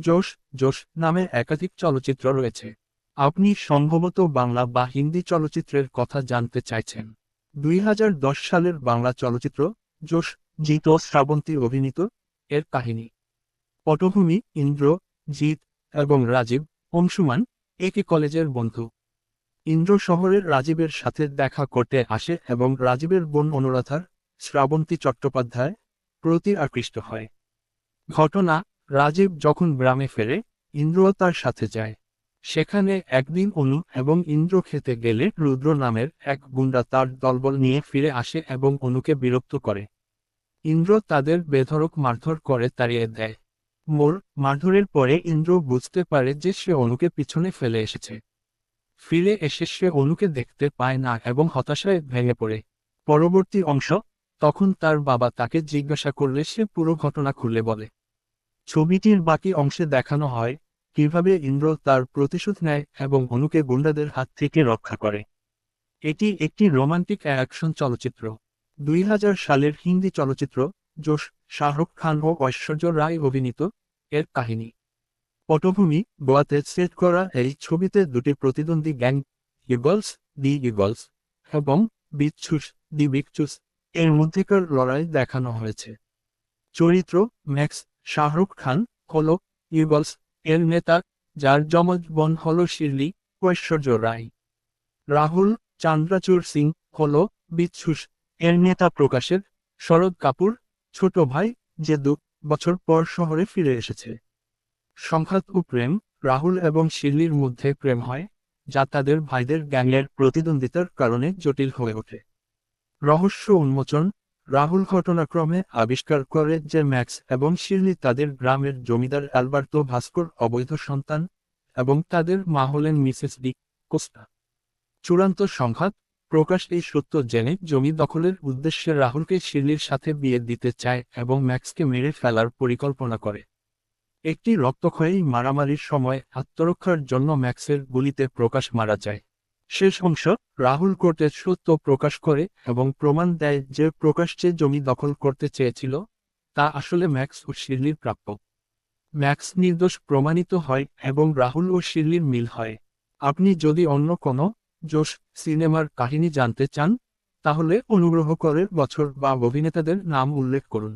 জোশ জোশ নামে একাধিক চলচ্চিত্র রয়েছে। আপনি সম্ভবত বাংলা বা হিন্দি চলচ্চিত্রের কথা জানতে চাইছেন। দুই হাজার দশ সালের বাংলা চলচ্চিত্র, জোশ, জিত ও শ্রাবন্তী অভিনীত, এর কাহিনী। পটভূমি, ইন্দ্র, জিৎ এবং রাজীব অংশুমান একই কলেজের বন্ধু। ইন্দ্র শহরের রাজীবের সাথে দেখা করতে আসে এবং রাজীবের বোন অনুরাধার শ্রাবন্তী চট্টোপাধ্যায় প্রতি আকৃষ্ট হয়। ঘটনা রাজীব যখন গ্রামে ফেরে, ইন্দ্রও তার সাথে যায়। সেখানে একদিন অনু এবং ইন্দ্র খেতে গেলে রুদ্র নামের এক গুন্ডা তার দলবল নিয়ে ফিরে আসে এবং অনুকে বিরক্ত করে। ইন্দ্র তাদের বেধরক মারধর করে তাড়িয়ে দেয়। মোর মারধরের পরে ইন্দ্র বুঝতে পারে যে সে অনুকে পিছনে ফেলে এসেছে। ফিরে এসে সে অনুকে দেখতে পায় না এবং হতাশায় ভেঙে পড়ে। পরবর্তী অংশ, তখন তার বাবা তাকে জিজ্ঞাসা করলে সে পুরো ঘটনা খুলে বলে। ছবিটির বাকি অংশে দেখানো হয় কীভাবে ইন্দ্র তার প্রতিশোধ নেয় এবং অনুকে গুন্ডাদের হাত থেকে রক্ষা করে। এটি একটি রোমান্টিক অ্যাকশন চলচ্চিত্র। দুই হাজার সালের হিন্দি চলচ্চিত্র জোশ, শাহরুখ খান ও ঐশ্বর্য রায় অভিনীত এর কাহিনী। পটভূমি, গোয়াতে সেট করা এই ছবিতে দুটি প্রতিদ্বন্দ্বী গ্যাং ইগলস দি ইগলস এবং বিচ্ছুস দি বিকচুস এর মধ্যেকার লড়াই দেখানো হয়েছে। চরিত্র ম্যাক্স শাহরুখ খান হল ইগলস এর নেতা, যার যমজ বোন হল শিরলি ঐশ্বর্য রায়। রাহুল, চান্দ্রাচূড় সিং হল বিচ্ছুস এর নেতা প্রকাশের, শরৎ কাপুর, ছোট ভাই, যে দু বছর পর শহরে ফিরে এসেছে। সংঘাত ও প্রেম, রাহুল এবং শিরলির মধ্যে প্রেম হয়, যা তাদের ভাইদের গ্যাংয়ের প্রতিদ্বন্দ্বিতার কারণে জটিল হয়ে ওঠে। রহস্য উন্মোচন রাহুল ঘটনাক্রমে আবিষ্কার করে যে ম্যাক্স এবং শিরলি তাদের গ্রামের জমিদার অ্যালবার্তো ভাস্কর অবৈধ সন্তান এবং তাদের মা হলেন মিসেস ডি কোস্টা। চূড়ান্ত সংঘাত, প্রকাশ এই সত্য জেনে জমি দখলের উদ্দেশ্যে রাহুলকে শিরলির সাথে বিয়ে দিতে চায় এবং ম্যাক্সকে মেরে ফেলার পরিকল্পনা করে। একটি রক্তক্ষয়ী মারামারির সময় আত্মরক্ষার জন্য ম্যাক্সের গুলিতে প্রকাশ মারা যায়। শেষ অংশ রাহুল কোর্টে সত্য প্রকাশ করে এবং প্রমাণ দেয় যে প্রকাশ যে জমি দখল করতে চেয়েছিল, তা আসলে ম্যাক্স ও শিরলির প্রাপ্য। ম্যাক্স নির্দোষ প্রমাণিত হয় এবং রাহুল ও শিরলির মিল হয়। আপনি যদি অন্য কোনো জোশ সিনেমার কাহিনী জানতে চান, তাহলে অনুগ্রহ করে বছর বা অভিনেতাদের নাম উল্লেখ করুন।